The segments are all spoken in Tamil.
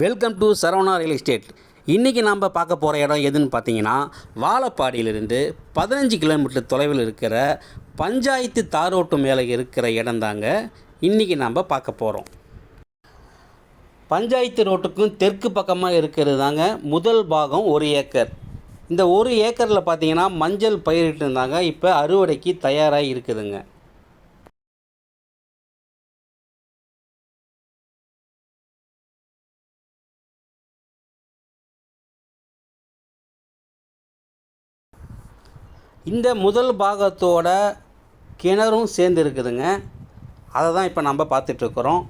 Welcome to Saravana real estate இன்றைக்கி நாம் பார்க்க போகிற இடம் எதுன்னு பார்த்தீங்கன்னா வாழப்பாடியிலிருந்து பதினஞ்சு கிலோமீட்டர் தொலைவில் இருக்கிற பஞ்சாயத்து தாரோட்டு மேலே இருக்கிற இடம் தாங்க இன்றைக்கி நாம் பார்க்க போகிறோம் பஞ்சாயத்து ரோட்டுக்கும் தெற்கு பக்கமாக இருக்கிறது தாங்க முதல் பாகம் ஒரு ஏக்கர். இந்த ஒரு ஏக்கரில் பார்த்தீங்கன்னா மஞ்சள் பயிரிட்டு இருந்தாங்க. இப்போ அறுவடைக்கு தயாராக இருக்குதுங்க. இந்த முதல் பாகத்தோட கிணறும் சேர்ந்து இருக்குதுங்க அதை தான் இப்போ நம்ம பார்த்துட்ருக்குறோம்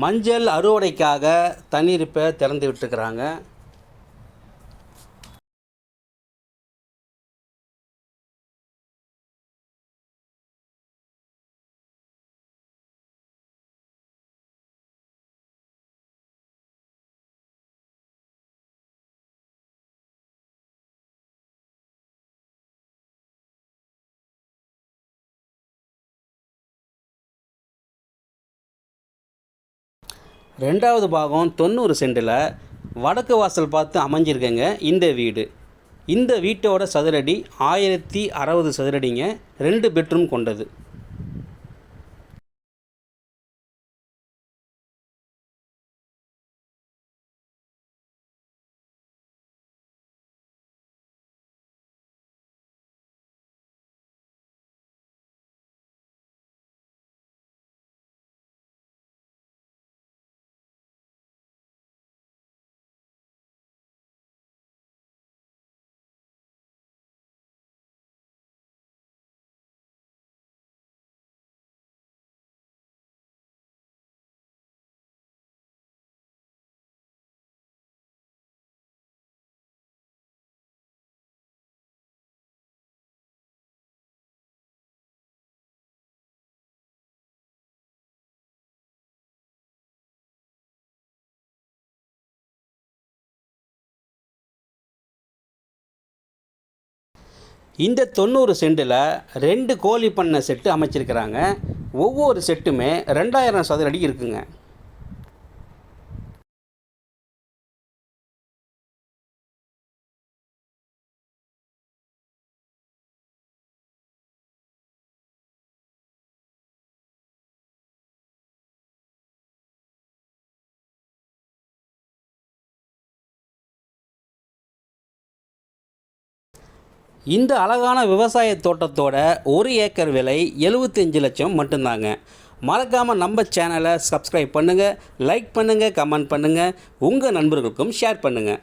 மஞ்சள் அறுவடைக்காக தண்ணீர் இப்போ திறந்து விட்டுருக்குறாங்க. ரெண்டாவது பாகம் தொண்ணூறு சென்டில் வடக்கு வாசல் பார்த்து அமைஞ்சிருக்கேங்க இந்த வீடு. இந்த வீட்டோட சதுரடி ஆயிரத்தி அறுபது சதுரடிங்க ரெண்டு பெட்ரூம் கொண்டது. இந்த தொண்ணூறு செண்டில் ரெண்டு கோழி பண்ணை செட்டு அமைச்சிருக்கிறாங்க. ஒவ்வொரு செட்டுமே ரெண்டாயிரம் சதுரடி இருக்குங்க. இந்த அழகான விவசாய தோட்டத்தோட ஒரு ஏக்கர் விலை எழுபத்தஞ்சு லட்சம் மட்டும்தாங்க. மறக்காமல் நம்ம சேனலை சப்ஸ்கிரைப் பண்ணுங்கள் லைக் பண்ணுங்கள் கமெண்ட் பண்ணுங்கள் உங்கள் நண்பர்களுக்கும் ஷேர் பண்ணுங்கள்